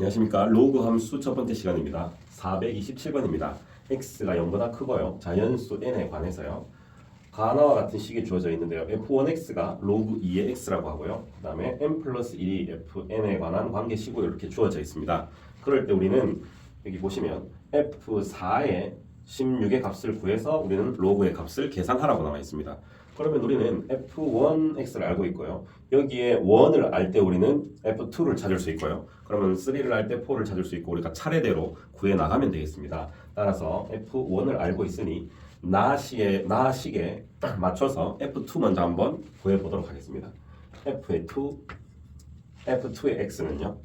안녕하십니까. 로그 함수 첫 번째 시간입니다. 427번입니다. X가 0보다 크고요. 자연수 n에 관해서요. 가나와 같은 식이 주어져 있는데요. F1x가 로그 2의 x라고 하고요. 그 다음에 n 플러스 1이 fn에 관한 관계식으로 이렇게 주어져 있습니다. 그럴 때 우리는 여기 보시면 f4의 16의 값을 구해서 우리는 로그의 값을 계산하라고 나와 있습니다 그러면 우리는 f1x를 알고 있고요. 여기에 1을 알 때 우리는 f2를 찾을 수 있고요. 그러면 3를 알 때 4를 찾을 수 있고 우리가 차례대로 구해 나가면 되겠습니다. 따라서 f1을 알고 있으니 나식에 나식에 맞춰서 f2 먼저 한번 구해 보도록 하겠습니다. f의 2 f2의 x는요.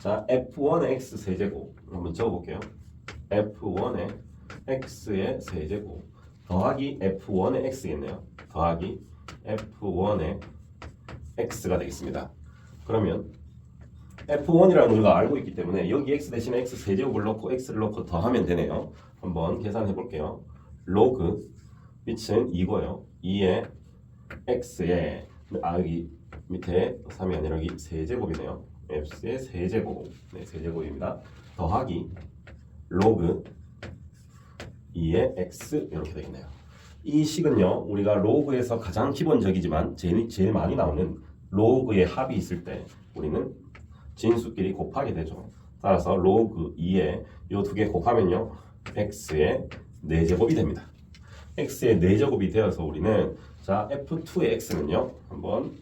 자, f1의 x 세제곱 한번 적어 볼게요. f1의 x의 세제곱 더하기 f1의 x겠네요. 더하기 f1의 x가 되겠습니다. 그러면 f1이라는 우리가 알고 있기 때문에 여기 x 대신에 x 세제곱을 넣고 x를 넣고 더하면 되네요. 한번 계산해 볼게요. 로그 밑은 2고요. 2의 x의 아 여기 밑에 3이 아니라 여기 세제곱이네요. x의 세제곱 네 세제곱입니다. 더하기 로그 2의 x 이렇게 되겠네요. 이 식은요 우리가 로그에서 가장 기본적이지만 제일, 제일 많이 나오는 로그의 합이 있을 때 우리는 진수끼리 곱하게 되죠. 따라서 로그 2에 이 두 개 곱하면요 x의 4제곱이 됩니다. x의 4제곱이 되어서 우리는 자 f2의 x는요 한번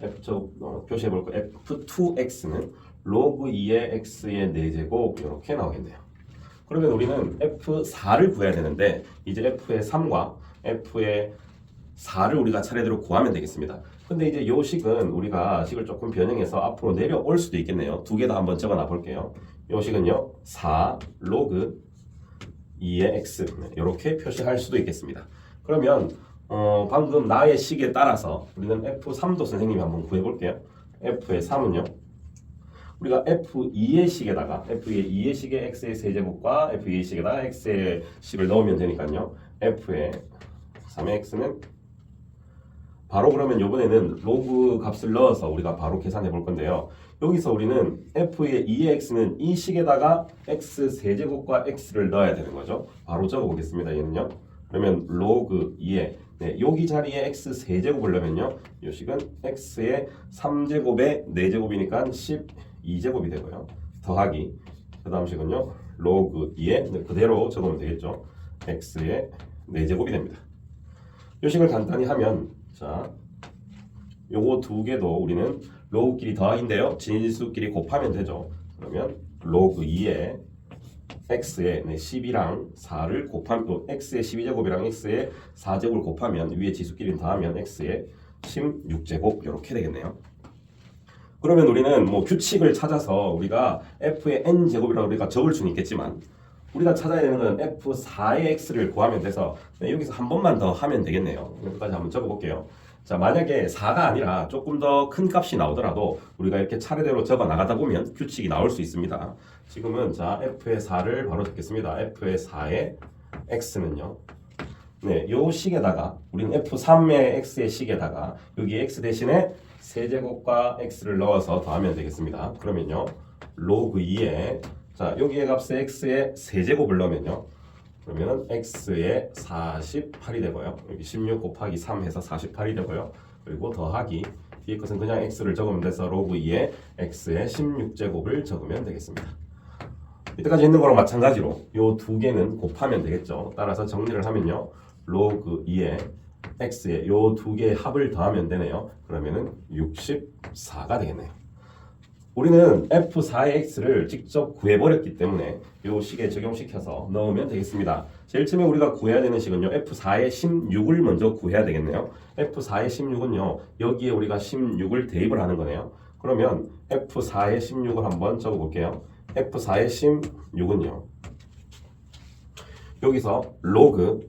f 어, 표시해 볼까 f2x는 로그 2의 x의 4제곱 이렇게 나오겠네요. 그러면 우리는 F4를 구해야 되는데 이제 F의 3과 F의 4를 우리가 차례대로 구하면 되겠습니다. 근데 이제 요 식은 우리가 식을 조금 변형해서 앞으로 내려올 수도 있겠네요. 두 개 다 한번 적어 놔 볼게요. 요 식은요. 4 로그 2의 x 이렇게 표시할 수도 있겠습니다. 그러면 어, 방금 나의 식에 따라서 우리는 F3도 선생님이 한번 구해 볼게요. F의 3은요. 우리가 f2의 식에다가 f2의 2의 식의 x의 세제곱과 f2의 식에다가 x의 식을 넣으면 되니까요. f의 3의 x는 바로 그러면 이번에는 로그 값을 넣어서 우리가 바로 계산해 볼 건데요. 여기서 우리는 f의 2의 x는 이 식에다가 x 세제곱과 x를 넣어야 되는 거죠. 바로 적어 보겠습니다. 얘는요. 그러면 로그 2의 네, 여기 자리에 x 세제곱을 넣으면요. 이 식은 x의 3제곱의 4제곱이니까 12제곱이 되고요. 더하기 그 다음 식은요. 로그 2에 그대로 적으면 되겠죠. x의 4제곱이 됩니다. 이 식을 간단히 하면 자 요거 두 개도 우리는 로그끼리 더하기인데요. 진수끼리 곱하면 되죠. 그러면 로그 2에 x의 네, 10이랑 4를 곱하면 또 x의 12제곱이랑 x의 4제곱을 곱하면 위에 지수끼리 더하면 x의 16제곱 이렇게 되겠네요. 그러면 우리는 뭐 규칙을 찾아서 우리가 f의 n 제곱이라고 우리가 적을 수는 있겠지만 우리가 찾아야 되는 건 f4의 x를 구하면 돼서 네, 여기서 한 번만 더 하면 되겠네요. 여기까지 한번 적어볼게요. 자 만약에 4가 아니라 조금 더 큰 값이 나오더라도 우리가 이렇게 차례대로 적어 나가다 보면 규칙이 나올 수 있습니다. 지금은 자 f의 4를 바로 적겠습니다. f의 4의 x는요. 네, 요 식에다가 우리는 f3의 x의 식에다가 여기 x 대신에 세제곱과 x를 넣어서 더하면 되겠습니다. 그러면요. 로그 2에 자 여기에 값에 x의 세제곱을 넣으면요. 그러면 x의 48이 되고요. 여기 16 곱하기 3 해서 48이 되고요. 그리고 더하기 뒤에 것은 그냥 x를 적으면 돼서 로그 2에 x의 16제곱을 적으면 되겠습니다. 이때까지 했는 거랑 마찬가지로 이 두 개는 곱하면 되겠죠. 따라서 정리를 하면요. 로그 2에 x의 이두 개의 합을 더하면 되네요. 그러면은 64가 되겠네요. 우리는 f4의 x를 직접 구해버렸기 때문에 이 식에 적용시켜서 넣으면 되겠습니다. 제일 처음에 우리가 구해야 되는 식은요. f4의 16을 먼저 구해야 되겠네요. f4의 16은요. 여기에 우리가 16을 대입을 하는 거네요. 그러면 f4의 16을 한번 적어볼게요. f4의 16은요. 여기서 로그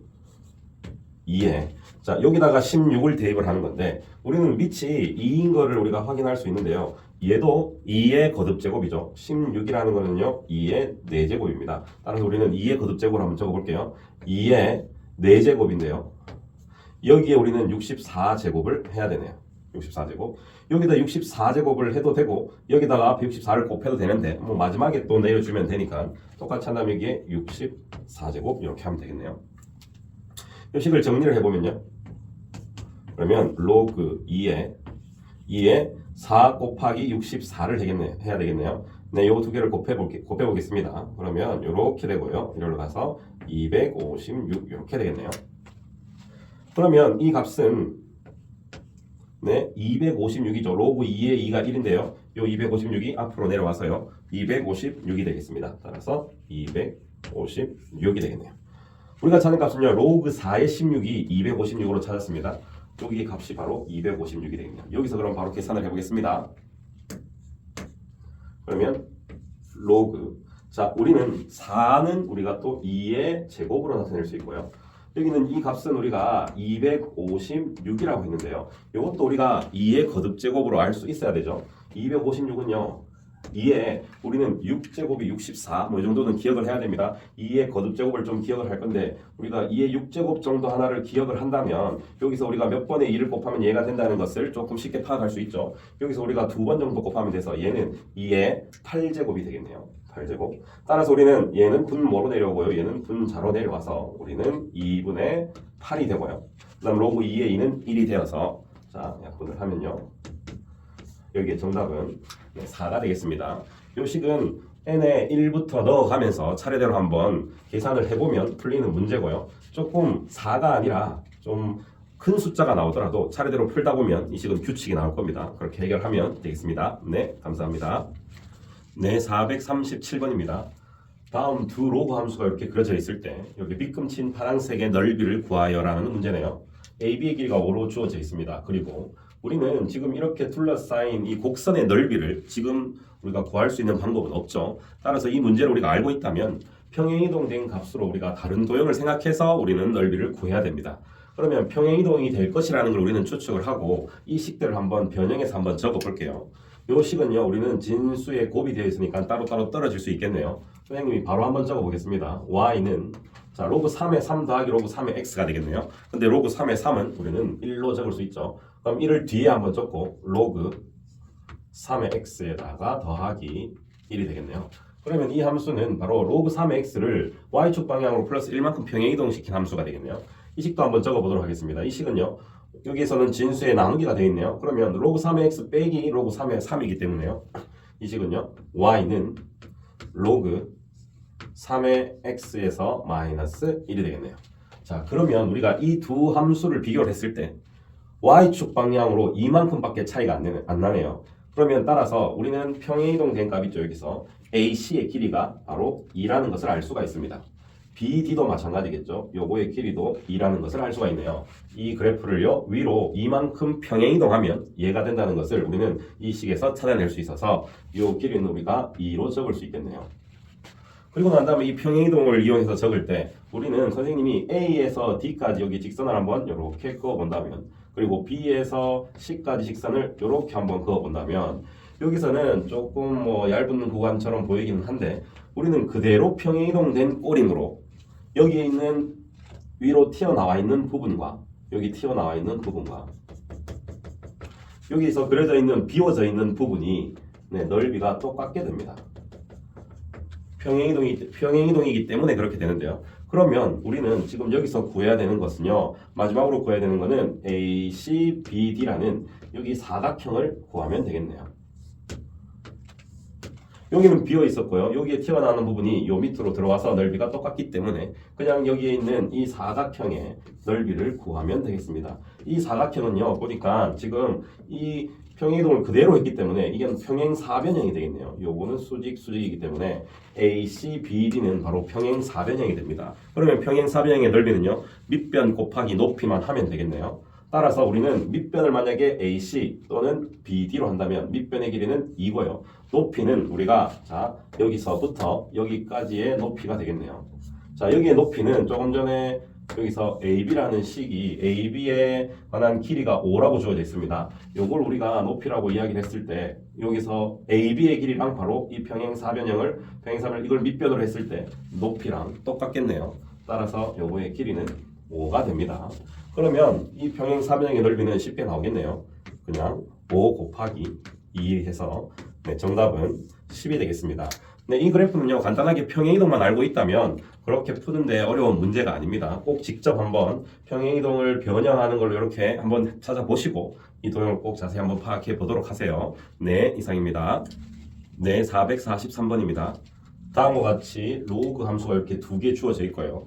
2에 자 여기다가 16을 대입을 하는 건데 우리는 밑이 2인 거를 우리가 확인할 수 있는데요. 얘도 2의 거듭제곱이죠. 16이라는 거는요. 2의 4제곱입니다. 따라서 우리는 2의 거듭제곱을 한번 적어볼게요. 2의 4제곱인데요. 여기에 우리는 64제곱을 해야 되네요. 64제곱. 여기다 64제곱을 해도 되고 여기다가 앞에 64를 곱해도 되는데 뭐 마지막에 또 내려주면 되니까 똑같이 한다면 여기에 64제곱 이렇게 하면 되겠네요. 이 식을 정리를 해보면요. 그러면 로그 2에 2에 4 곱하기 64를 되겠네, 해야 되겠네요. 네, 요 두 개를 곱해 볼게 곱해 보겠습니다. 그러면 이렇게 되고요. 이리로 가서 256 이렇게 되겠네요. 그러면 이 값은 네, 256이죠. 로그 2의 2가 1인데요. 요 256이 앞으로 내려와서요. 256이 되겠습니다. 따라서 256이 되겠네요. 우리가 찾는 값은요. 로그 4의 16이 256으로 찾았습니다. 여기 값이 바로 256이 되겠네요. 여기서 그럼 바로 계산을 해보겠습니다. 그러면 로그 자 우리는 4는 우리가 또 2의 제곱으로 나타낼 수 있고요. 여기는 이 값은 우리가 256이라고 했는데요. 이것도 우리가 2의 거듭 제곱으로 알 수 있어야 되죠. 256은요. 2에 우리는 6제곱이 64, 뭐 이 정도는 기억을 해야 됩니다. 2의 거듭 제곱을 좀 기억을 할 건데 우리가 2의 6제곱 정도 하나를 기억을 한다면 여기서 우리가 몇 번의 2를 곱하면 얘가 된다는 것을 조금 쉽게 파악할 수 있죠. 여기서 우리가 두 번 정도 곱하면 돼서 얘는 2의 8제곱이 되겠네요. 8제곱. 따라서 우리는 얘는 분모로 내려오고요. 얘는 분자로 내려와서 우리는 2분의 8이 되고요. 그 다음 로그 2의 2는 1이 되어서 자 약분을 하면요. 여기에 정답은 네, 4가 되겠습니다. 요 식은 n에 1부터 넣어가면서 차례대로 한번 계산을 해보면 풀리는 문제고요. 조금 4가 아니라 좀 큰 숫자가 나오더라도 차례대로 풀다 보면 이 식은 규칙이 나올 겁니다. 그렇게 해결하면 되겠습니다. 네, 감사합니다. 네, 437번입니다. 다음 두 로그 함수가 이렇게 그려져 있을 때 여기 밑금친 파란색의 넓이를 구하여라는 문제네요. AB의 길이가 5로 주어져 있습니다. 그리고 우리는 지금 이렇게 둘러싸인 이 곡선의 넓이를 지금 우리가 구할 수 있는 방법은 없죠. 따라서 이 문제를 우리가 알고 있다면 평행이동된 값으로 우리가 다른 도형을 생각해서 우리는 넓이를 구해야 됩니다. 그러면 평행이동이 될 것이라는 걸 우리는 추측을 하고 이 식들을 한번 변형해서 한번 적어 볼게요. 요 식은요 우리는 진수에 곱이 되어 있으니까 따로따로 떨어질 수 있겠네요. 선생님이 바로 한번 적어 보겠습니다. y는 자 로그 3의 3 더하기 로그 3의 x가 되겠네요. 근데 로그 3의 3은 우리는 1로 적을 수 있죠. 그럼 1을 뒤에 한번 적고 로그 3의 x에다가 더하기 1이 되겠네요. 그러면 이 함수는 바로 로그 3의 x를 y축 방향으로 플러스 1만큼 평행이동시킨 함수가 되겠네요. 이 식도 한번 적어보도록 하겠습니다. 이 식은요. 여기에서는 진수의 나누기가 되어 있네요. 그러면 로그 3의 x 빼기 로그 3의 3이기 때문에요. 이 식은요. y는 로그 3의 x에서 마이너스 1이 되겠네요. 자 그러면 우리가 이 두 함수를 비교를 했을 때 y축 방향으로 이만큼밖에 차이가 안, 안 나네요. 그러면 따라서 우리는 평행이동 된 값 있죠 여기서 AC의 길이가 바로 2라는 것을 알 수가 있습니다. BD도 마찬가지겠죠. 요거의 길이도 2라는 것을 알 수가 있네요. 이 그래프를요 위로 이만큼 평행이동하면 얘가 된다는 것을 우리는 이 식에서 찾아낼 수 있어서 요 길이는 우리가 2로 적을 수 있겠네요. 그리고 난 다음에 이 평행이동을 이용해서 적을 때 우리는 선생님이 A에서 D까지 여기 직선을 한번 이렇게 그어 본다면 그리고 B에서 C까지 직선을 이렇게 한번 그어 본다면 여기서는 조금 뭐 얇은 구간처럼 보이기는 한데 우리는 그대로 평행이동된 꼬림으로 여기에 있는 위로 튀어나와 있는 부분과 여기 튀어나와 있는 부분과 여기서 그려져 있는 비워져 있는 부분이 네, 넓이가 똑같게 됩니다. 평행이동이 평행이동이기 때문에 그렇게 되는데요. 그러면 우리는 지금 여기서 구해야 되는 것은요. 마지막으로 구해야 되는 것은 ACBD라는 여기 사각형을 구하면 되겠네요. 여기는 비어 있었고요. 여기에 튀어나오는 부분이 요 밑으로 들어와서 넓이가 똑같기 때문에 그냥 여기에 있는 이 사각형의 넓이를 구하면 되겠습니다. 이 사각형은요. 보니까 지금 이 평행이동을 그대로 했기 때문에 이게 평행 사변형이 되겠네요. 요거는 수직 수직이기 때문에 AC, BD는 바로 평행 사변형이 됩니다. 그러면 평행 사변형의 넓이는요. 밑변 곱하기 높이만 하면 되겠네요. 따라서 우리는 밑변을 만약에 AC 또는 BD로 한다면 밑변의 길이는 2고요. 높이는 우리가 자 여기서부터 여기까지의 높이가 되겠네요. 자 여기의 높이는 조금 전에 여기서 AB라는 식이 AB에 관한 길이가 5라고 주어져 있습니다. 요걸 우리가 높이라고 이야기를 했을 때 여기서 AB의 길이랑 바로 이 평행 사변형을 평행 사변 이걸 밑변으로 했을 때 높이랑 똑같겠네요. 따라서 요거의 길이는 5가 됩니다. 그러면 이 평행 사변형의 넓이는 쉽게 나오겠네요. 그냥 5 곱하기 2 해서 네, 정답은 10이 되겠습니다. 네, 이 그래프는요 간단하게 평행이동만 알고 있다면 그렇게 푸는데 어려운 문제가 아닙니다. 꼭 직접 한번 평행이동을 변형하는 걸로 이렇게 한번 찾아보시고 이 도형을 꼭 자세히 한번 파악해 보도록 하세요. 네, 이상입니다. 네, 443번입니다. 다음과 같이 로그 함수가 이렇게 두 개 주어져 있고요.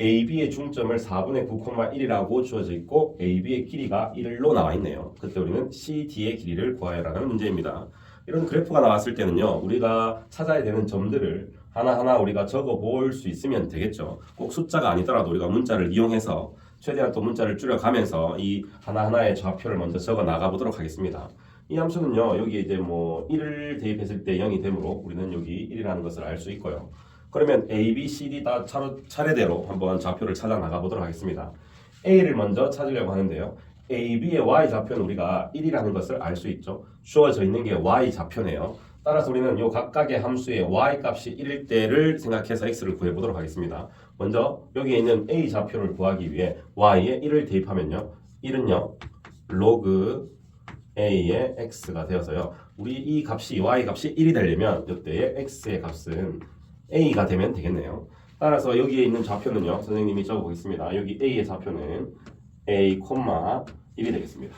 AB의 중점을 4분의 9,1이라고 주어져 있고 AB의 길이가 1로 나와 있네요. 그때 우리는 CD의 길이를 구하여라는 문제입니다. 이런 그래프가 나왔을 때는요. 우리가 찾아야 되는 점들을 하나하나 우리가 적어 볼 수 있으면 되겠죠. 꼭 숫자가 아니더라도 우리가 문자를 이용해서 최대한 또 문자를 줄여가면서 이 하나하나의 좌표를 먼저 적어 나가 보도록 하겠습니다. 이 함수는요. 여기 이제 뭐 1을 대입했을 때 0이 되므로 우리는 여기 1이라는 것을 알 수 있고요. 그러면 A, B, C, D 다 차례, 차례대로 한번 좌표를 찾아 나가 보도록 하겠습니다. A를 먼저 찾으려고 하는데요. A, B의 Y 좌표는 우리가 1이라는 것을 알 수 있죠. 주어져 있는 게 Y 좌표네요. 따라서 우리는 요 각각의 함수의 Y 값이 1일 때를 생각해서 X를 구해보도록 하겠습니다. 먼저 여기에 있는 A 좌표를 구하기 위해 Y에 1을 대입하면요. 1은요. 로그 A의 X가 되어서요. 우리 이 값이 Y 값이 1이 되려면 이때의 X의 값은 A가 되면 되겠네요. 따라서 여기에 있는 좌표는요. 선생님이 적어보겠습니다. 여기 A의 좌표는 A, 1이 되겠습니다.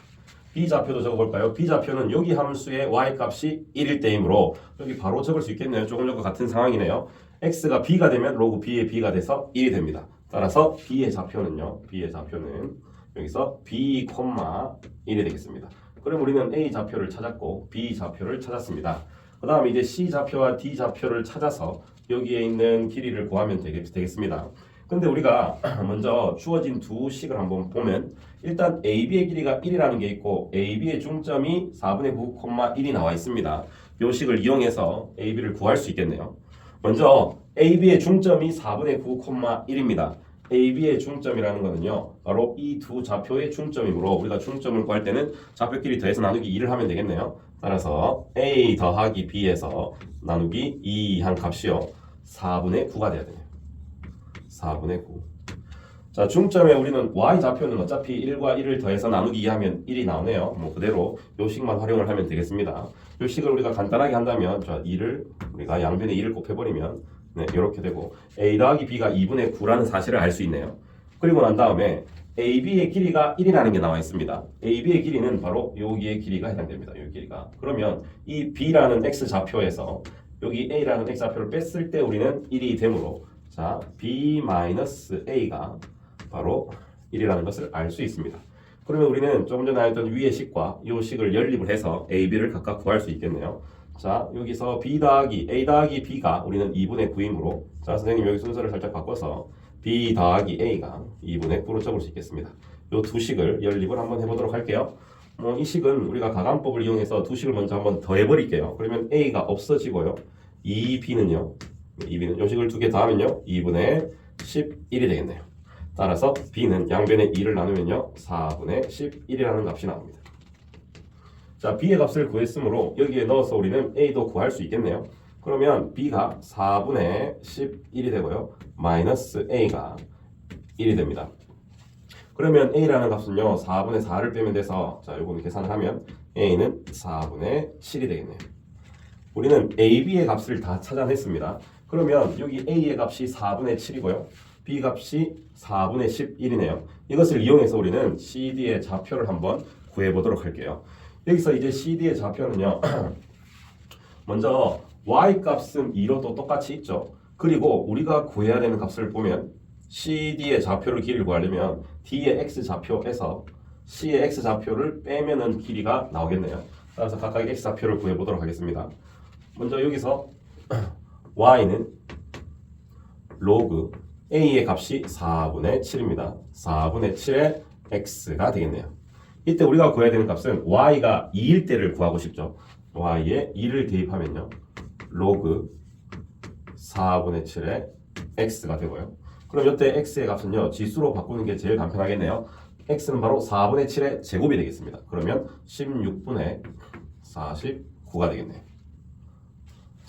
B 좌표도 적어볼까요? B 좌표는 여기 함수의 y 값이 1일 때이므로 여기 바로 적을 수 있겠네요. 조금 전과 같은 상황이네요. x가 b가 되면 로그 b의 b가 돼서 1이 됩니다. 따라서 b의 좌표는요. b의 좌표는 여기서 b, 1이 되겠습니다. 그럼 우리는 a 좌표를 찾았고 b 좌표를 찾았습니다. 그 다음에 이제 c 좌표와 d 좌표를 찾아서 여기에 있는 길이를 구하면 되겠, 되겠습니다. 근데 우리가 먼저 주어진 두 식을 한번 보면 일단 AB의 길이가 1이라는 게 있고 AB의 중점이 4분의 9,1이 나와 있습니다. 이 식을 이용해서 AB를 구할 수 있겠네요. 먼저 AB의 중점이 4분의 9,1입니다. AB의 중점이라는 거는요. 바로 이 두 좌표의 중점이므로 우리가 중점을 구할 때는 좌표끼리 더해서 나누기 2를 하면 되겠네요. 따라서 A 더하기 B에서 나누기 2 한 값이요. 4분의 9가 돼야 되네요. 4분의 9. 자, 중점에 우리는 y 좌표는 어차피 1과 1을 더해서 나누기 2하면 1이 나오네요. 뭐 그대로 요 식만 활용을 하면 되겠습니다. 요 식을 우리가 간단하게 한다면 자, 2를 우리가 양변에 2를 곱해버리면 네, 이렇게 되고 a 더하기 b가 2분의 9라는 사실을 알 수 있네요. 그리고 난 다음에 AB의 길이가 1이라는 게 나와 있습니다. AB의 길이는 바로 여기의 길이가 해당됩니다. 이 길이가. 그러면 이 B라는 X 좌표에서 여기 A라는 X 좌표를 뺐을 때 우리는 1이 되므로 자, B-A가 바로 1이라는 것을 알 수 있습니다. 그러면 우리는 조금 전에 했던 위의 식과 이 식을 연립을 해서 A, B를 각각 구할 수 있겠네요. 자, 여기서 B 더하기 A 더하기 B가 우리는 2분의 9이므로 자, 선생님 여기 순서를 살짝 바꿔서 B 더하기 A가 2분의 9로 적을 수 있겠습니다. 이 두 식을 연립을 한번 해보도록 할게요. 뭐 이 식은 우리가 가감법을 이용해서 두 식을 먼저 한번 더해버릴게요. 그러면 A가 없어지고요. 2B는요. 2B는 요 식을 두개 더하면요. 2분의 11이 되겠네요. 따라서 B는 양변에 2를 나누면요. 4분의 11이라는 값이 나옵니다. 자, B의 값을 구했으므로 여기에 넣어서 우리는 A도 구할 수 있겠네요. 그러면 B가 4분의 11이 되고요. 마이너스 A가 1이 됩니다. 그러면 A라는 값은요. 4분의 4를 빼면 돼서 자, 요거는 계산을 하면 A는 4분의 7이 되겠네요. 우리는 AB의 값을 다 찾아냈습니다. 그러면 여기 A의 값이 4분의 7이고요. B 값이 4분의 11이네요. 이것을 이용해서 우리는 CD의 좌표를 한번 구해보도록 할게요. 여기서 이제 CD의 좌표는요. 먼저 Y 값은 2로도 똑같이 있죠. 그리고 우리가 구해야 되는 값을 보면 CD의 좌표를 길이를 구하려면 D의 X 좌표에서 C의 X 좌표를 빼면은 길이가 나오겠네요. 따라서 각각 X 좌표를 구해보도록 하겠습니다. 먼저 여기서 Y는 로그 A의 값이 4분의 7입니다. 4분의 7의 X가 되겠네요. 이때 우리가 구해야 되는 값은 Y가 2일 때를 구하고 싶죠. Y에 2를 대입하면요. 로그 4분의 7의 X가 되고요. 그럼 이때 X의 값은요. 지수로 바꾸는 게 제일 간편하겠네요. X는 바로 4분의 7의 제곱이 되겠습니다. 그러면 16분의 49가 되겠네요.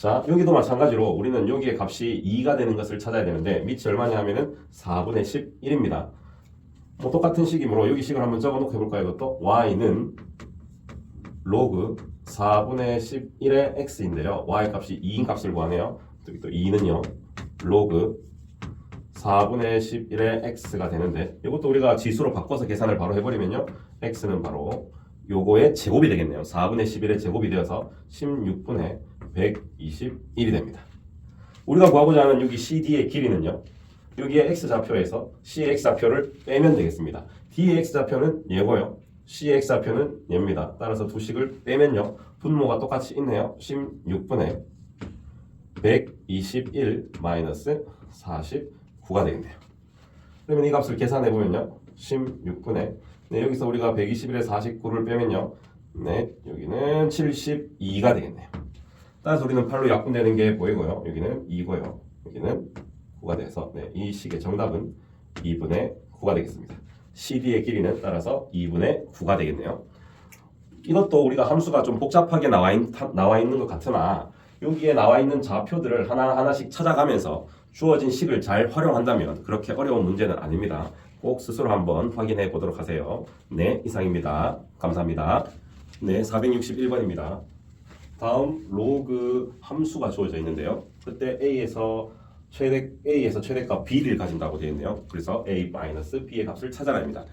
자, 여기도 마찬가지로 우리는 여기의 값이 2가 되는 것을 찾아야 되는데 밑이 얼마냐 하면은 4분의 11입니다. 뭐 똑같은 식이므로 여기 식을 한번 적어놓고 해볼까요? 이것도 y는 로그 4분의 11의 x인데요. y 값이 2인 값을 구하네요. 여기 또 2는요. 로그 4분의 11의 x가 되는데 이것도 우리가 지수로 바꿔서 계산을 바로 해버리면요. x는 바로 요거의 제곱이 되겠네요. 4분의 11의 제곱이 되어서 16분의 121이 됩니다. 우리가 구하고자 하는 여기 CD의 길이는요. 여기에 x 좌표에서 C의 x 좌표를 빼면 되겠습니다. D의 x 좌표는 얘고요. C의 x 좌표는 얘입니다. 따라서 두 식을 빼면요. 분모가 똑같이 있네요. 16분의 121 마이너스 49가 되겠네요. 그러면 이 값을 계산해 보면요. 16분의 네, 여기서 우리가 121에 49를 빼면요. 네, 여기는 72가 되겠네요. 따라서 우리는 8로 약분되는 게 보이고요. 여기는 2고요. 여기는 9가 돼서 네, 이 식의 정답은 2분의 9가 되겠습니다. CD의 길이는 따라서 2분의 9가 되겠네요. 이것도 우리가 함수가 좀 복잡하게 나와, 있, 나와 있는 것 같으나 여기에 나와 있는 좌표들을 하나하나씩 찾아가면서 주어진 식을 잘 활용한다면 그렇게 어려운 문제는 아닙니다. 꼭 스스로 한번 확인해 보도록 하세요. 네, 이상입니다. 감사합니다. 네, 461번입니다. 다음 로그 함수가 주어져 있는데요. 그때 a에서 최대 a에서 최대값 b를 가진다고 되어 있네요. 그래서 a b의 값을 찾아야 합니다.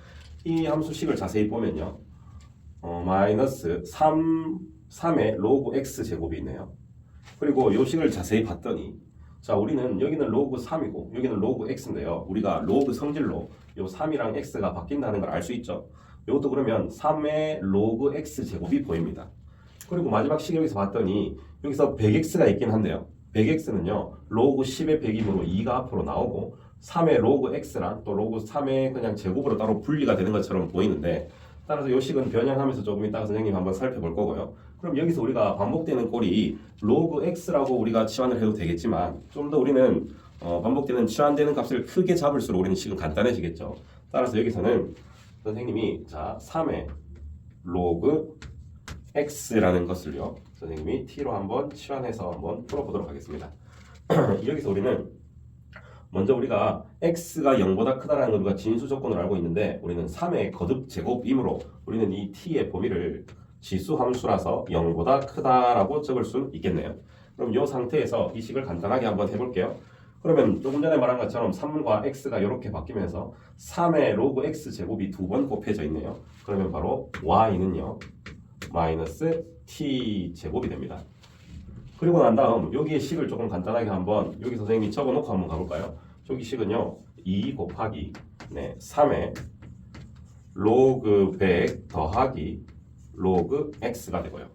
이 함수식을 자세히 보면요. 어, 마이너스 3 3의 로그 x 제곱이 있네요. 그리고 요 식을 자세히 봤더니 자 우리는 여기는 로그 3이고 여기는 로그 x인데요. 우리가 로그 성질로 요 3이랑 x가 바뀐다는 걸 알 수 있죠. 이것도 그러면 3의 로그 x 제곱이 보입니다. 그리고 마지막 식 여기서 봤더니 여기서 100x가 있긴 한데요. 100x는요 로그 10의 100이므로 2가 앞으로 나오고 3의 로그 x랑 또 로그 3의 그냥 제곱으로 따로 분리가 되는 것처럼 보이는데 따라서 요 식은 변형하면서 조금 이따가 선생님 한번 살펴볼 거고요. 그럼 여기서 우리가 반복되는 꼴이 로그 x라고 우리가 치환을 해도 되겠지만 좀 더 우리는 어, 반복되는 치환되는 값을 크게 잡을수록 우리는 식은 간단해지겠죠. 따라서 여기서는 선생님이 자 3의 로그 x라는 것을요 선생님이 t로 한번 치환해서 한번 풀어보도록 하겠습니다. 여기서 우리는 먼저 우리가 x가 0보다 크다라는 걸 우리가 진수 조건을 알고 있는데 우리는 3의 거듭 제곱이므로 우리는 이 t의 범위를 지수 함수라서 0보다 크다라고 적을 수 있겠네요. 그럼 이 상태에서 이 식을 간단하게 한번 해볼게요. 그러면 조금 전에 말한 것처럼 3과 x가 이렇게 바뀌면서 3의 로그 x 제곱이 두 번 곱해져 있네요. 그러면 바로 y는요 마이너스 t 제곱이 됩니다. 그리고 난 다음 여기에 식을 조금 간단하게 한번 여기 선생님이 적어놓고 한번 가볼까요? 저기 식은요 2 곱하기 네 3의 로그 100 더하기 로그 x가 되고요.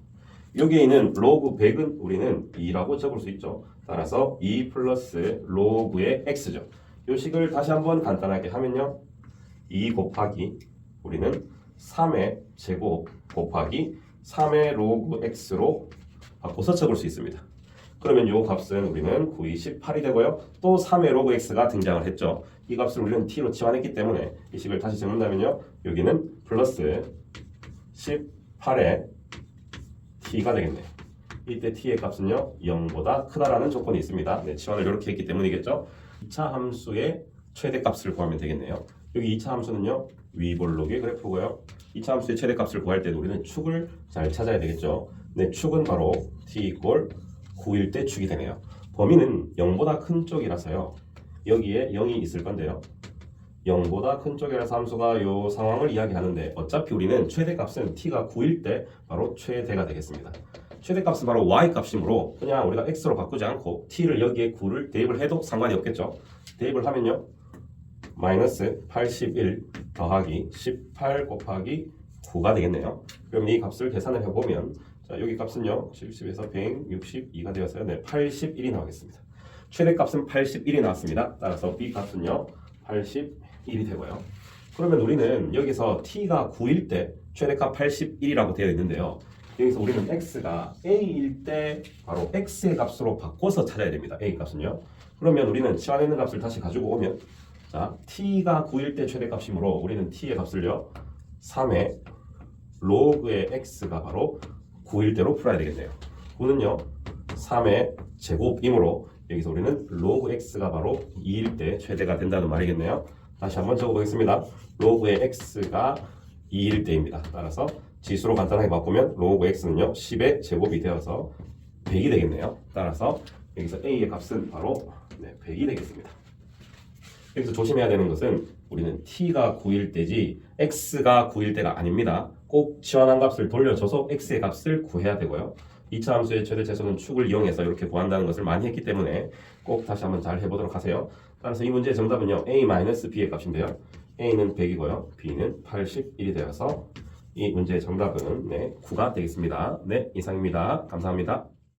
여기에 있는 로그 100은 우리는 2라고 적을 수 있죠. 따라서 2 플러스 로그의 x죠. 이 식을 다시 한번 간단하게 하면요. 2 곱하기 우리는 3의 제곱 곱하기 3의 로그 x로 바꿔서 적을 수 있습니다. 그러면 이 값은 우리는 9, 2, 18이 되고요. 또 3의 로그 x가 등장을 했죠. 이 값을 우리는 t로 치환했기 때문에 이 식을 다시 적는다면요. 여기는 플러스 18의 t가 되겠네요. 이때 t의 값은요 0보다 크다라는 조건이 있습니다. 네, 치환을 이렇게 했기 때문이겠죠. 2차 함수의 최대값을 구하면 되겠네요. 여기 2차 함수는요 위볼록의 그래프고요. 2차 함수의 최대값을 구할 때도 우리는 축을 잘 찾아야 되겠죠. 네, 축은 바로 t 이꼴 9일 때 축이 되네요. 범위는 0보다 큰 쪽이라서요. 여기에 0이 있을 건데요. 0보다 큰 쪽이라서 함수가 이 상황을 이야기하는데 어차피 우리는 최대값은 t가 9일 때 바로 최대가 되겠습니다. 최대값은 바로 y 값이므로 그냥 우리가 x로 바꾸지 않고 t를 여기에 9를 대입을 해도 상관이 없겠죠. 대입을 하면요. 마이너스 81 더하기 18 곱하기 9가 되겠네요. 그럼 이 값을 계산을 해보면 자 여기 값은요 70에서 162가 되어서요 네 81이 나오겠습니다. 최대값은 81이 나왔습니다. 따라서 b 값은요 81이 되고요. 그러면 우리는 여기서 t가 9일 때 최대값 81이라고 되어 있는데요. 여기서 우리는 x가 a일 때 바로 x의 값으로 바꿔서 찾아야 됩니다. a 값은요. 그러면 우리는 치환해 있는 값을 다시 가지고 오면 자 t가 9일 때 최대값이므로 우리는 t의 값을요 3의 로그의 x가 바로 9일 대로 풀어야 되겠네요. 9는요 3의 제곱이므로 여기서 우리는 로그 x가 바로 2일 때 최대가 된다는 말이겠네요. 다시 한번 적어보겠습니다. 로그의 x가 2일 때입니다. 따라서 지수로 간단하게 바꾸면 로그 x는요 10의 제곱이 되어서 100이 되겠네요. 따라서 여기서 a의 값은 바로 네, 100이 되겠습니다. 여기서 조심해야 되는 것은 우리는 t가 9일 때지 x가 9일 때가 아닙니다. 꼭 치환한 값을 돌려줘서 x의 값을 구해야 되고요. 2차 함수의 최대 최소는 축을 이용해서 이렇게 구한다는 것을 많이 했기 때문에 꼭 다시 한번 잘 해보도록 하세요. 따라서 이 문제의 정답은요 a-b의 값인데요. a는 100이고요. b는 81이 되어서 이 문제의 정답은 네, 9가 되겠습니다. 네, 이상입니다. 감사합니다.